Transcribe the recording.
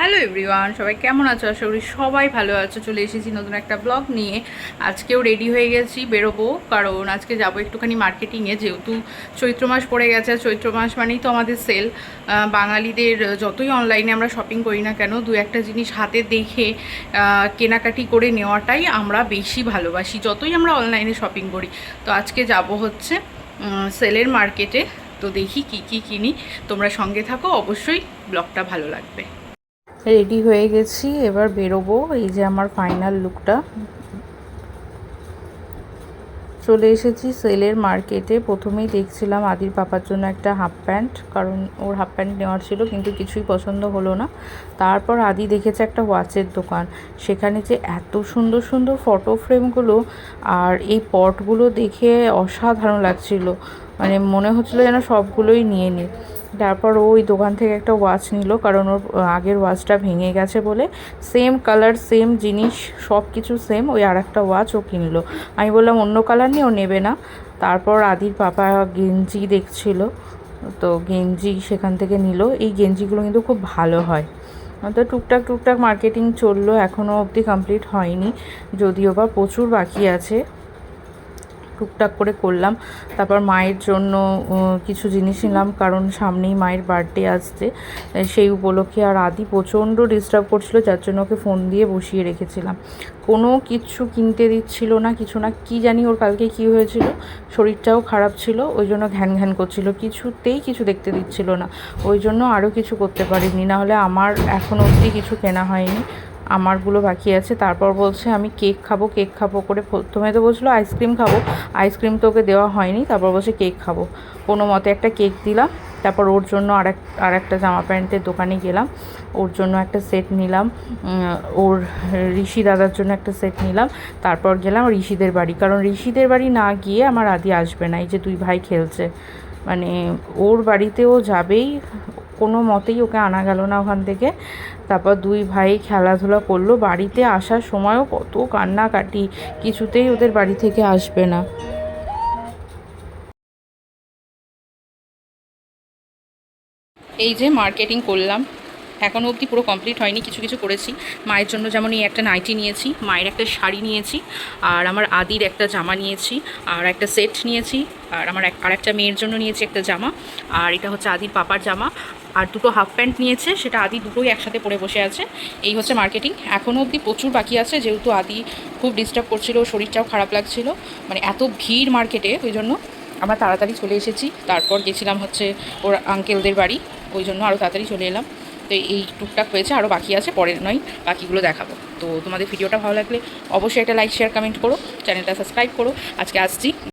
Hello everyone সবাই কেমন আছো? আশা করি সবাই ভালো আছো। চলে এসেছি নতুন একটা ব্লগ নিয়ে। আজকেও রেডি হয়ে গেছি, বেরোবো। কারণ আজকে যাব একটুখানি মার্কেটিংয়ে যেহেতু চৈত্র মাস পড়ে গেছে চৈত্র মাস মানেই তো আমাদের সেল বাঙালিদের যতই অনলাইনে আমরা শপিং করি না কেন, দু একটা জিনিস হাতে দেখে কেনাকাটি করে নেওয়াটাই আমরা বেশি ভালোবাসি, যতই আমরা অনলাইনে শপিং করি। তো আজকে যাব হচ্ছে সেলের মার্কেটে তো দেখি কি কি কিনি। তোমরা সঙ্গে থাকো, অবশ্যই ব্লগটা ভালো লাগবে। রেডি হয়ে গেছি, এবার বেরোবো, এই যে আমার ফাইনাল লুকটা। চলে এসেছি সেলের মার্কেটে, প্রথমেই দেখছিলাম আদির পাপার জন্য একটা হাফ প্যান্ট, কারণ ওর হাফ প্যান্ট নেওয়ার ছিল, কিন্তু কিছুই পছন্দ হলো না। তারপর আদি দেখেছে একটা ওয়াচের দোকান, সেখানে যে এত সুন্দর সুন্দর ফটো ফ্রেমগুলো আর এই পটগুলো দেখে অসাধারণ লাগছিল। মানে মনে হচ্ছিল যেন সবগুলোই নিয়ে নিই তারপর ওই দোকান থেকে একটা ওয়াচ নিল, কারণ ওর আগের ওয়াচটা ভেঙে গেছে বলে। সেম কালার সেম জিনিস সব কিছু সেম ওই আর একটা ওয়াচ ও কিনলো। আমি বললাম, অন্য কালার নিয়ে ও নেবে না। তারপর আদির পাপা গেঞ্জি দেখছিল, তো গেঞ্জি সেখান থেকে নিল। এই গেঞ্জিগুলো কিন্তু খুব ভালো হয়। তো টুকটাক টুকটাক মার্কেটিং চলল এখনও অবধি কমপ্লিট হয়নি, যদিও বা প্রচুর বাকি আছে। টুকটাক করে করলাম। তারপর মায়ের জন্য কিছু জিনিস নিলাম, কারণ সামনেই মায়ের বার্থডে আসছে। সেই উপলক্ষে আর আদি প্রচণ্ড ডিস্টার্ব করছিল, যার জন্য ওকে ফোন দিয়ে বসিয়ে রেখেছিলাম। কোনো কিছু কিনতে দিচ্ছিল না, কিছু না, কি জানি ওর কালকে কি হয়েছিল। শরীরটাও খারাপ ছিল, ওই জন্য ঘ্যান ঘ্যান করছিল। কিছুতেই কিছু দেখতে দিচ্ছিল না। ওই জন্য আরও কিছু করতে পারিনি। না হলে আমার এখনও অবধি কিছু কেনা হয়নি। আমারগুলো বাকি আছে। তারপর বলছে, আমি কেক খাব কেক খাব করে প্রথমে তো বলছিলো আইসক্রিম খাব। আইসক্রিম তো ওকে দেওয়া হয়নি। তারপর বলছে, কেক খাব। কোনো মতে একটা কেক দিলাম। তারপর ওর জন্য আর এক আর একটা জামা প্যান্টের দোকানে গেলাম। ওর জন্য একটা সেট নিলাম। ওর ঋষি দাদার জন্য একটা সেট নিলাম। তারপর গেলাম ঋষিদের বাড়ি। কারণ ঋষিদের বাড়ি না গিয়ে আমার আদি আসবে না। এই যে দুই ভাই খেলছে। মানে ওর বাড়িতেও যাবেই। কোনো মতেই ওকে আনা গেল না ওখান থেকে। তারপর দুই ভাই খেলাধুলা করল। বাড়িতে আসার সময়ও কত কান্নাকাটি, কিছুতেই ওদের বাড়ি থেকে আসবে না। এই যে মার্কেটিং করলাম এখনও অবধি পুরো কমপ্লিট হয়নি, কিছু কিছু করেছি। মায়ের জন্য যেমন এই একটা নাইটি নিয়েছি, মায়ের একটা শাড়ি নিয়েছি, আর আমার আদির একটা জামা নিয়েছি, আর একটা সেট নিয়েছি, আর আমার আর একটা মেয়ের জন্য নিয়েছি একটা জামা, আর এটা হচ্ছে আদির পাপার জামা আর দুটো হাফ প্যান্ট নিয়েছে, সেটা আদি দুটোই একসাথে পরে বসে আছে। এই হচ্ছে মার্কেটিং এখনও অবধি প্রচুর বাকি আছে, যেহেতু আদি খুব ডিস্টার্ব করছিল, শরীরটাও খারাপ লাগছিল। মানে এত ভিড় মার্কেটে ওই জন্য আমরা তাড়াতাড়ি চলে এসেছি। তারপর গেছিলাম হচ্ছে ওর আঙ্কেলদের বাড়ি, ওই জন্য আরও তাড়াতাড়ি চলে এলাম। তো এই টুকটাক হয়েছে আরও বাকি আছে, পরের নয়, বাকিগুলো দেখাবো। তো তোমাদের ভিডিওটা ভালো লাগলে অবশ্যই একটা লাইক শেয়ার কমেন্ট করো চ্যানেলটা সাবস্ক্রাইব করো। আজকে আসছি।